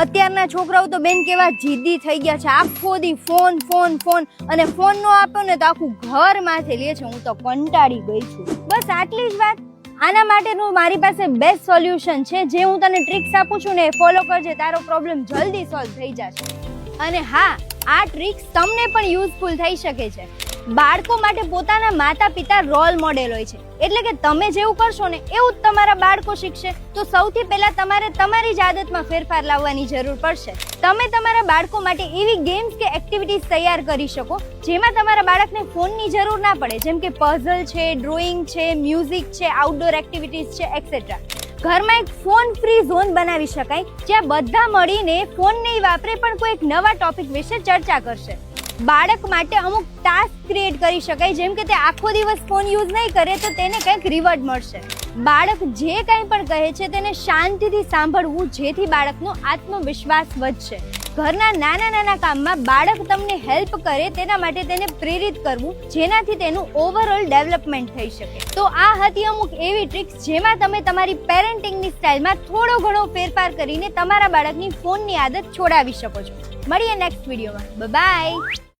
અત્યારના છોકરાઓ તો બેન કેવા જીદી થઈ ગયા છે. આખો દી ફોન ફોન ફોન અને ફોન નો આપ્યો ને તો આખું ઘર માથે લે છે. હું તો કંટાળી ગઈ છું. બસ આટલી જ વાત. આના માટેનું મારી પાસે બેસ્ટ સોલ્યુશન છે. જે હું તને ટ્રિક્સ આપું છું ને એ ફોલો કરજે. તારો પ્રોબ્લેમ જલ્દી સોલ્વ થઈ જશે. અને હા, આ ટ્રિક્સ તમને પણ યુઝફુલ થઈ શકે છે. બાળકો માટે પોતાના માતા પિતા રોલ મોડેલ હોય છે. એટલે કે તમે જેવું કરશો ને એવું જ તમારા બાળકો શીખશે. તો સૌથી પહેલા તમારે તમારી જ આદતમાં ફેરફાર લાવવાની જરૂર પડશે. તમે તમારા બાળકો માટે એવી ગેમ્સ કે એક્ટિવિટીઝ તૈયાર કરી શકો, જેમાં તમારા બાળકને ફોનની જરૂર ના પડે. જેમ કે પઝલ છે ડ્રોઈંગ છે મ્યુઝિક છે આઉટડોર એક્ટિવિટીઝ છે એક્સેટ્રા ઘરમાં એક ફોન ફ્રી ઝોન બનાવી શકાય, જ્યાં બધા મળીને ફોન નહીં વાપરે પણ કોઈ એક નવા ટોપિક વિશે ચર્ચા કરશે. બાળક માટે અમુક ટાસ્ક ક્રિએટ કરી શકાય. જેમ કે તે આખો દિવસ ફોન યુઝ નહીં કરે તો તેને કંઈક રિવોર્ડ મળશે. બાળક જે કંઈ પણ કહે છે તેને શાંતિથી સાંભળવું, જેથી બાળકનો આત્મવિશ્વાસ વધશે. ઘરના નાના નાના કામમાં બાળક તમને હેલ્પ કરે તેના માટે તેને પ્રેરિત કરવું, જેનાથી તેનું ઓવરઓલ ડેવલપમેન્ટ થઈ શકે. તો આ હતી અમુક એવી ટ્રિક્સ જેમાં તમે તમારી પેરેન્ટિંગની સ્ટાઇલમાં થોડો ઘણો ફેરફાર કરીને તમારા બાળકની ફોનની આદત છોડાવી શકો છો. મળીએ નેક્સ્ટ વિડીયોમાં બાય